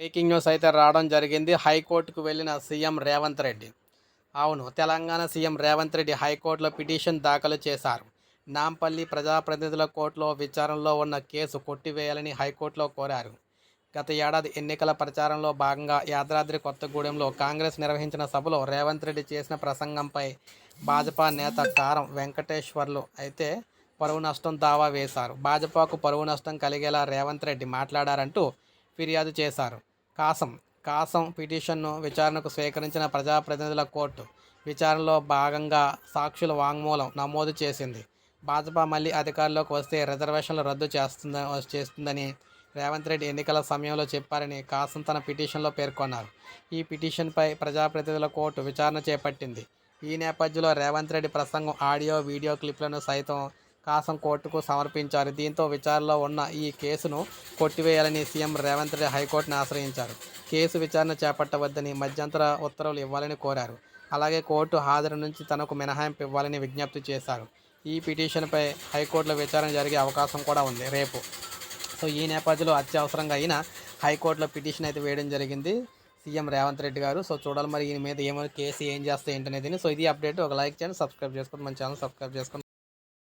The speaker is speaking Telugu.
బ్రేకింగ్ న్యూస్ అయితే రావడం జరిగింది. హైకోర్టుకు వెళ్ళిన సీఎం రేవంత్ రెడ్డి. అవును తెలంగాణ సీఎం రేవంత్ రెడ్డి హైకోర్టులో పిటిషన్ దాఖలు చేశారు. నాంపల్లి ప్రజాప్రతినిధుల కోర్టులో విచారణలో ఉన్న కేసు కొట్టివేయాలని హైకోర్టులో కోరారు. గత ఏడాది ఎన్నికల ప్రచారంలో భాగంగా యాదాద్రి కొత్తగూడెంలో కాంగ్రెస్ నిర్వహించిన సభలో రేవంత్ రెడ్డి చేసిన ప్రసంగంపై భాజపా నేత కారం వెంకటేశ్వర్లు అయితే పరువు నష్టం దావా వేశారు. భాజపాకు పరువు నష్టం కలిగేలా రేవంత్ రెడ్డి మాట్లాడారంటూ ఫిర్యాదు చేశారు. కాసం. కాసం పిటిషన్ను విచారణకు స్వీకరించిన ప్రజాప్రతినిధుల కోర్టు విచారణలో భాగంగా సాక్షుల వాంగ్మూలం నమోదు చేసింది. భాజపా మళ్ళీ అధికారంలోకి వస్తే రిజర్వేషన్లు రద్దు చేస్తుంద చేస్తుందని రేవంత్ రెడ్డి ఎన్నికల సమయంలో చెప్పారని కాసం తన పిటిషన్లో పేర్కొన్నారు. ఈ పిటిషన్పై ప్రజాప్రతినిధుల కోర్టు విచారణ చేపట్టింది. ఈ నేపథ్యంలో రేవంత్ రెడ్డి ప్రసంగం ఆడియో వీడియో క్లిప్లను సైతం కాసం కోర్టుకు సమర్పించారు. దీంతో విచారణలో ఉన్న ఈ కేసును కొట్టివేయాలని సీఎం రేవంత్ రెడ్డి హైకోర్టును ఆశ్రయించారు. కేసు విచారణ చేపట్టవద్దని మధ్యంతర ఉత్తర్వులు ఇవ్వాలని కోరారు. అలాగే కోర్టు హాజరు నుంచి తనకు మినహాయింపు ఇవ్వాలని విజ్ఞప్తి చేశారు. ఈ పిటిషన్పై హైకోర్టులో విచారణ జరిగే అవకాశం కూడా ఉంది. రేపు. సో ఈ నేపథ్యంలో అత్యవసరంగా అయిన హైకోర్టులో పిటిషన్ అయితే వేయడం జరిగింది సీఎం రేవంత్ రెడ్డి గారు. సో చూడాలి మరి ఈయన మీద ఏమైనా కేసు ఏం చేస్తే ఏంటనేది. సో ఇది అప్డేట్. ఒక లైక్ చేయండి సబ్స్క్రైబ్ చేసుకోండి. మన ఛానల్ సబ్స్క్రైబ్ చేసుకోండి.